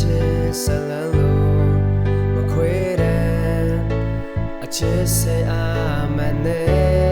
ချင်းဆက်လန်းလို့မခွေတဲ့အခြေစေအာမနဲ့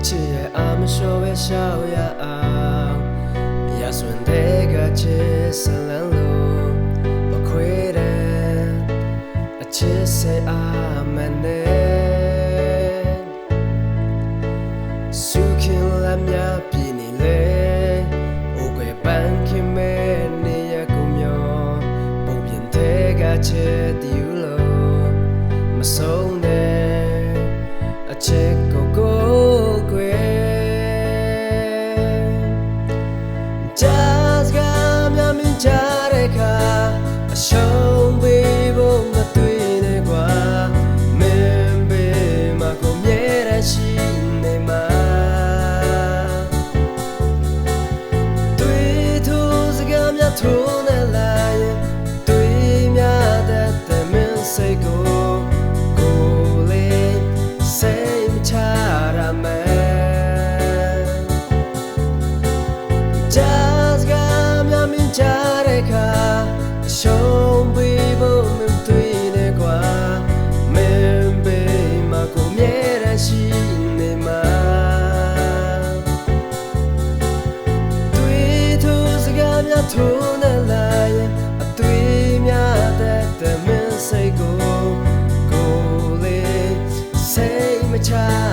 အချစ်ရဲ့အာမလျှော်ပဲရှောက်ရအောင်ရစွန်တဲ့ကချစ်ဆလန်လို့မခွေတဲ့အချစ်စေအာမနဲ့စုခင်လာမြပြင်းနေလေအိုကွယ်ပန်းခင်မဲ့နေရကူမျောပုံပြ me in chareka အရှုံးပေးဖို့မသွေးနဲ့ကွာမင်းဘေးမှာကိုမြဲရရှိနေမှာတွေ့သူစကားများထိုး ရှုံးပေးဖို့မသွေးနဲ့ကွာမင်းဘေးမှာကိုမြဲရရှိနေမှာတွေ့သူစကားများထိုးနေလာရင်အတွေ့များတဲ့မင်းစိတ်ကိုကိုလေးစိတ်မချရမယ်